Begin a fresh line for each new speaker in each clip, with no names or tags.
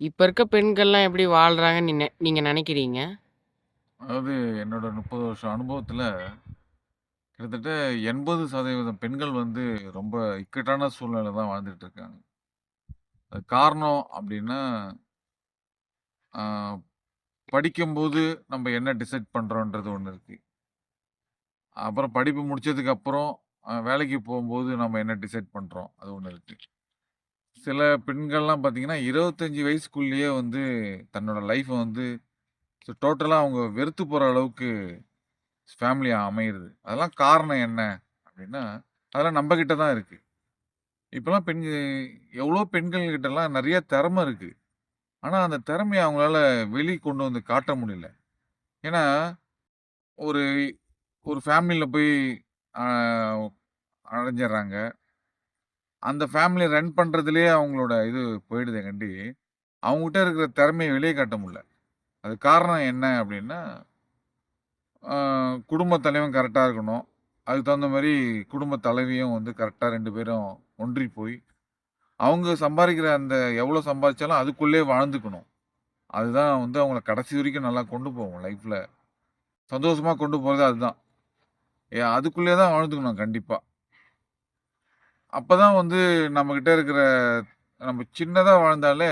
இப்ப இருக்க பெண்கள்லாம் எப்படி வாழ்றாங்கன்னு நீ நெ நீங்க நினைக்கிறீங்க
அதாவது என்னோட 30 வருஷம் அனுபவத்துல, கிட்டத்தட்ட 80% பெண்கள் வந்து ரொம்ப இக்கட்டான சூழ்நிலையில தான் வாழ்ந்துட்டு இருக்காங்க. அதுக்கு காரணம் அப்படின்னா ஆ படிக்கும்போது நம்ம என்ன டிசைட் பண்ணுறோன்றது ஒண்ணு இருக்கு. அப்புறம் படிப்பு முடிச்சதுக்கு அப்புறம் அ வேலைக்கு போகும்போது நம்ம என்ன டிசைட் பண்றோம், அது ஒண்ணு இருக்கு. சில பெண்கள்லாம் பார்த்தீங்கன்னா, 25 வயசுக்குள்ளேயே வந்து தன்னோட லைஃப்பை வந்து ஸோ அவங்க வெறுத்து போகிற அளவுக்கு ஃபேமிலி அமையிறது அதெல்லாம் காரணம் என்ன அப்படின்னா அதெல்லாம் நம்மக்கிட்ட தான் இருக்குது இப்போல்லாம் பெண் எவ்வளோ பெண்கள்கிட்டலாம் நிறைய திறமை திறம ஆனால் அந்த திறமைய அவங்களால வெளி கொண்டு வந்து காட்ட முடியல. ஏன்னா, ஒரு ஒரு ஃபேமிலியில் போய் அடைஞ்சிட்றாங்க அடைஞ்சிடுறாங்க. அந்த ஃபேமிலியை ரன் பண்ணுறதுலேயே அவங்களோட இது போயிடுதேங்காண்டி, அவங்ககிட்ட இருக்கிற திறமைய வெளியே காட்ட முடியல. அது காரணம் என்ன அப்படின்னா குடும்ப தலைவன் கரெக்டாக இருக்கணும். அதுக்கு தகுந்த மாதிரி குடும்ப தலைவியும் வந்து கரெக்டாக ரெண்டு பேரும் ஒன்றி போய், அவங்க சம்பாதிக்கிற அந்த எவ்வளோ சம்பாதிச்சாலும் அதுக்குள்ளேயே வாழ்ந்துக்கணும். அதுதான் வந்து அவங்கள கடைசி வரைக்கும் நல்லா கொண்டு போகும் லைஃப்பில் சந்தோஷமாக கொண்டு போகிறது அதுதான். ஏ அதுக்குள்ளே தான் வாழ்ந்துக்கணும் கண்டிப்பாக அப்போ தான் வந்து நம்மக்கிட்ட இருக்கிற நம்ம சின்னதாக வாழ்ந்தாலே,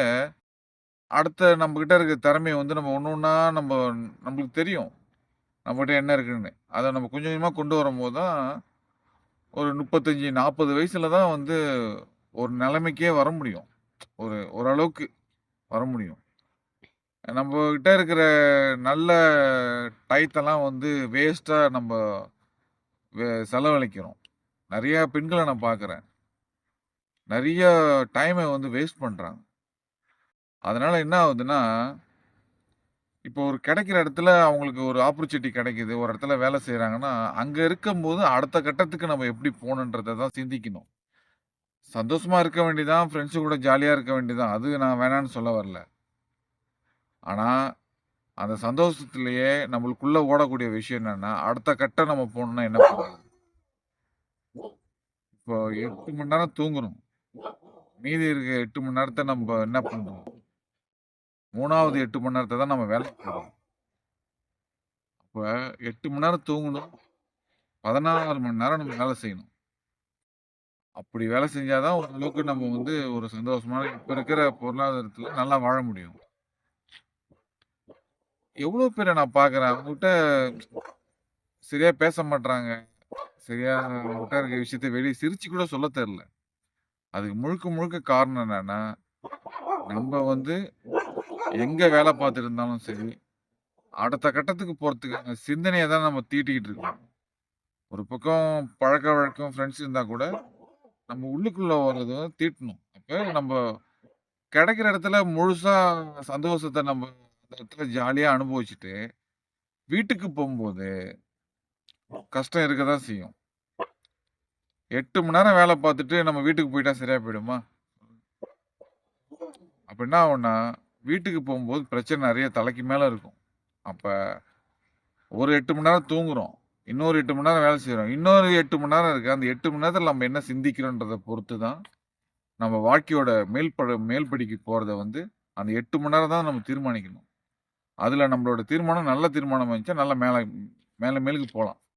அடுத்த நம்மக்கிட்ட இருக்கிற திறமைய வந்து நம்ம ஒன்று ஒன்றா நம்ம நம்மளுக்கு தெரியும். நம்மகிட்ட என்ன இருக்குன்னு. அதை நம்ம கொஞ்சம் கொஞ்சமாக கொண்டு வரும்போது தான், ஒரு முப்பத்தஞ்சு நாற்பது வயசில் தான் வந்து ஒரு நிலைமைக்கே வர முடியும். ஒரு ஓரளவுக்கு வர முடியும். நம்மக்கிட்ட இருக்கிற நல்ல டயத்தெல்லாம் வந்து வேஸ்ட்டாக நம்ம வெ செலவழிக்கிறோம். நிறையா பெண்களை நான் பார்க்குறேன். நிறைய டைமை வந்து வேஸ்ட் பண்ணுறாங்க அதனால் என்ன ஆகுதுன்னா, இப்போ ஒரு கிடைக்கிற இடத்துல அவங்களுக்கு ஒரு ஆப்பர்ச்சுனிட்டி கிடைக்குது. ஒரு இடத்துல வேலை செய்கிறாங்கன்னா அங்கே இருக்கும்போது அடுத்த கட்டத்துக்கு நம்ம எப்படி போகணுன்றத தான் சிந்திக்கணும். சந்தோஷமாக இருக்க வேண்டியதான் ஃப்ரெண்ட்ஸு கூட ஜாலியாக இருக்க வேண்டியதான் அது நான் வேணான்னு சொல்ல வரல. ஆனால் அந்த சந்தோஷத்துலேயே நம்மளுக்குள்ளே ஓடக்கூடிய விஷயம் என்னென்னா அடுத்த கட்டம் நம்ம போகணுன்னா என்ன பண்றது? இப்போ எட்டு மணி நேரம் தூங்குறோம். மீதி இருக்க எட்டு மணி நேரத்தை நம்ம என்ன பண்ணுறோம் மூணாவது எட்டு மணி நேரத்தை தான் நம்ம வேலைக்கு போகிறோம் அப்ப எட்டு மணி நேரம் தூங்கணும். 16 மணி நேரம் நம்ம வேலை செய்யணும். அப்படி வேலை செஞ்சாதான் ஓரளவுக்கு நம்ம வந்து ஒரு சந்தோஷமான இப்போ இருக்கிற பொருளாதாரத்துல நல்லா வாழ முடியும். எவ்வளோ பேரை நான் பார்க்குறேன். அவங்ககிட்ட சரியா பேச மாட்டேறாங்க சரியா விட்டா இருக்க விஷயத்த வெளியே சிரிச்சு கூட சொல்ல தெரில அதுக்கு முழுக்க முழுக்க காரணம் என்னன்னா, நம்ம வந்து எங்க வேலை பார்த்துட்டு இருந்தாலும் சரி, அடுத்த கட்டத்துக்கு போறதுக்கான சிந்தனையை தான் நம்ம தீட்டிக்கிட்டு இருக்கோம். ஒரு பக்கம் பழக்க வழக்கம் ஃப்ரெண்ட்ஸ் இருந்தா கூட, நம்ம உள்ளுக்குள்ள வர்றது தீட்டணும். அப்போ நம்ம கிடைக்கிற இடத்துல முழுசா சந்தோஷத்தை நம்ம அந்த இடத்துல ஜாலியா அனுபவிச்சுட்டு, வீட்டுக்கு போகும்போது கஷ்டம் இருக்க தான் செய்யும். எட்டு மணி நேரம் வேலை பார்த்துட்டு நம்ம வீட்டுக்கு போயிட்டா சரியா போயிடுமா? அப்ப என்ன ஆகும்னா, வீட்டுக்கு போகும்போது பிரச்சனை நிறைய தலைக்கு மேலே இருக்கும். அப்போ ஒரு எட்டு மணி நேரம் தூங்குறோம். இன்னொரு எட்டு மணி நேரம் வேலை செய்கிறோம் இன்னொரு எட்டு மணி நேரம் இருக்குது அந்த எட்டு மணி நேரத்தில் நம்ம என்ன சிந்திக்கிறோன்றதை பொறுத்து தான், நம்ம வாழ்க்கையோட மேல் மேல்படிக்கு மேல் வந்து, அந்த எட்டு மணி நேரம் தான் நம்ம தீர்மானிக்கணும். அதில் நம்மளோட தீர்மானம் நல்ல தீர்மானம் இருந்துச்சா, நல்லா மேலே மேலே மேலுக்கு போகலாம்